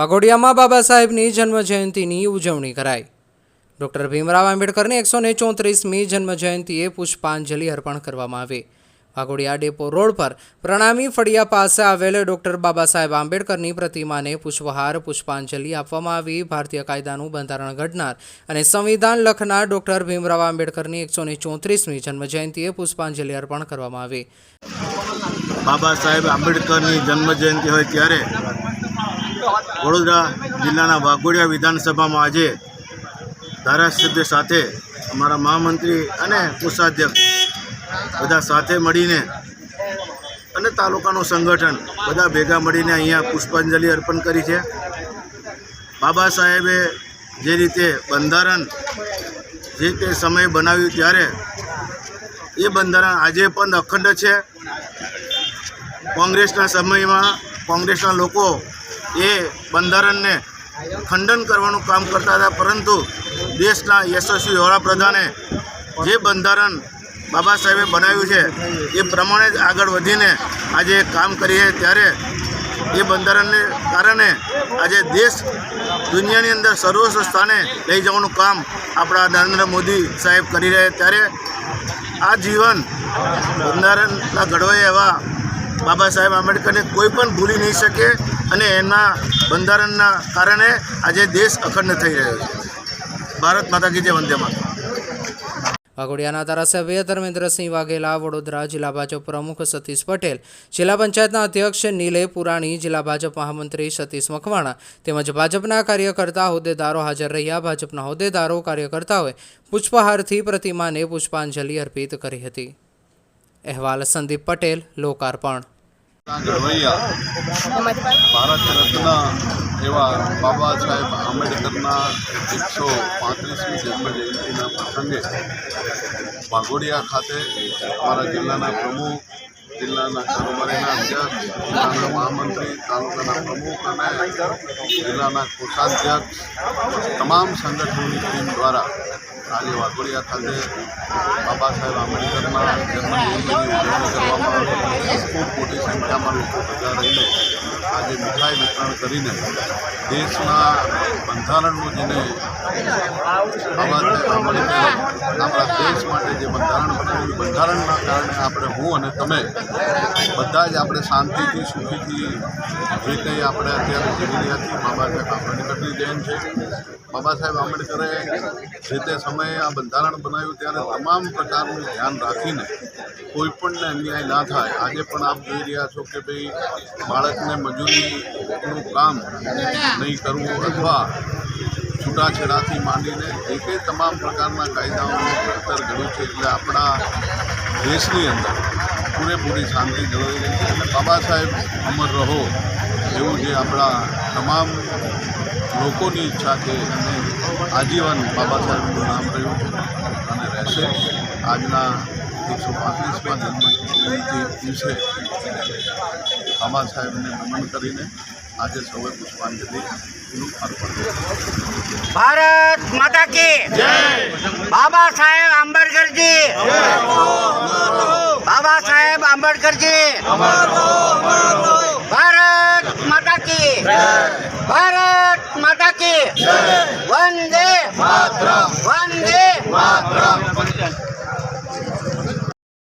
વાઘોડિયામાં બાબા સાહેબની જન્મજયંતિની ઉજવણી કરાઈ. ડૉક્ટર ભીમરાવ આંબેડકરની એકસો ને ચોત્રીસમી જન્મજયંતિએ પુષ્પાંજલિ અર્પણ કરવામાં આવી. વાઘોડિયા ડેપો રોડ પર પ્રણામી ફળિયા પાસે આવેલ ડૉક્ટર બાબા સાહેબ આંબેડકરની પ્રતિમાને પુષ્પહાર, પુષ્પાંજલિ આપવામાં આવી. ભારતીય કાયદાનું બંધારણ ઘડનાર અને સંવિધાન લખનાર ડૉક્ટર ભીમરાવ આંબેડકરની એકસો ને ચોત્રીસમી જન્મજયંતિએ પુષ્પાંજલિ અર્પણ કરવામાં આવી. બાબા સાહેબ આંબેડકરની જન્મજયંતિ હોય ત્યારે વડોદરા જિલ્લાના વાઘોડિયા વિધાનસભામાં આજે ધારાસભ્ય સાથે અમારા મહામંત્રી અને કોષાધ્યક્ષ બધા સાથે મળીને અને તાલુકાનું સંગઠન બધા ભેગા મળીને અહીંયા પુષ્પાંજલિ અર્પણ કરી છે. બાબા સાહેબે જે રીતે બંધારણ જે તે સમયે બનાવ્યું ત્યારે એ બંધારણ આજે પણ અખંડ છે. કોંગ્રેસના સમયમાં કોંગ્રેસના લોકો એ બંધારણને ખંડન કરવાનું કામ કરતા હતા, પરંતુ દેશના યશસ્વી વડાપ્રધાને જે બંધારણ બાબા સાહેબે બનાવ્યું છે, એ પ્રમાણે જ આગળ વધીને આજે કામ કરીએ ત્યારે એ બંધારણને કારણે આજે દેશ દુનિયાની અંદર સર્વોચ્ચ સ્થાને લઈ જવાનું કામ આપણા નરેન્દ્ર મોદી સાહેબ કરી રહ્યા ત્યારે આ જીવન બંધારણના ઘડવાઈ એવા બાબા સાહેબ આંબેડકરને કોઈ પણ ભૂલી નહીં શકે. અને એના બંધારણના કારણે આજે દેશ અખંડ થઈ રહ્યો છે. ભારત માતા કી જય, વંદે માતા વાઘોડિયાના ધારાસભ્ય ધર્મેન્દ્રસિંહ વાઘેલા, વડોદરા જિલ્લા ભાજપ પ્રમુખ સતીશ પટેલ, જિલ્લા પંચાયતના અધ્યક્ષ નીલે પુરાણી, જિલ્લા ભાજપ મહામંત્રી સતીશ મકવાણા તેમજ ભાજપના કાર્યકર્તા હોદ્દેદારો હાજર રહ્યા. ભાજપના હોદ્દેદારો, કાર્યકર્તાઓએ પુષ્પહારથી પ્રતિમાને પુષ્પાંજલિ અર્પિત કરી હતી. અહેવાલ સંદીપ પટેલ, લોકાર્પણ. ભારત રત્ન એવા બાબા સાહેબ આંબેડકરના એકસો પાંત્રીસમી જન્મજયંતિના પ્રસંગે વાઘોડિયા ખાતે અમારા જિલ્લાના પ્રમુખ, જિલ્લાના કારોબારીના અધ્યક્ષ, જિલ્લાના મહામંત્રી, તાલુકાના પ્રમુખ અને જિલ્લાના કોષાધ્યક્ષ, તમામ સંગઠનોની ટીમ દ્વારા આજે વાઘોડિયા ખાતે બાબા સાહેબ આંબેડકરના જન્મજયંતિની ઉજવણી કરવામાં ખૂબ મોટી સંખ્યામાં લોકો ભેગા રહીને આજે મીઠાઈ વિતરણ કરીને દેશના બંધારણનું જેને બાબા સાહેબ આંબેડકર આપણા દેશ માટે જે બંધારણ બનાવ્યું બંધારણના કારણે આપણે હું અને તમે બધા જ આપણે શાંતિથી, સુખીથી જે કંઈ આપણે અત્યારે જીવી રહ્યા છીએ, બાબા સાહેબ આંબેડકરની દેન છે. બાબા સાહેબ આંબેડકરે જે તે સમયે આ બંધારણ બનાવ્યું ત્યારે તમામ પ્રકારનું ધ્યાન રાખીને કોઈ પણને અન્યાય ના થાય. આજે પણ આપ જોઈ રહ્યા છો કે ભાઈ બાળકને મજૂરીનું કામ નહીં કરવું અથવા છૂટાછેડાથી માંડીને જે કંઈ તમામ પ્રકારના કાયદાઓનું ઘડતર ઘડ્યું છે એટલે આપણા દેશની અંદર પૂરેપૂરી શાંતિ જળવાઈ રહી છે. અને બાબા સાહેબ અમર રહો એવું જે આપણા તમામ લોકોની ઈચ્છા છે અને આજીવન બાબા સાહેબનું નામ રહ્યું છે અને રહેશે. આજના એકસો પાંત્રીસમાં જન્મજયંતિ દિવસે બાબા સાહેબને નમન કરીને આજે સૌએ પુષ્પાંજલિનું અર્પણ ભારત માતા કી બાબા સાહેબ આંબેડકરજી. બાબા સાહેબ આંબેડકરજી. કી ભારત માતા કી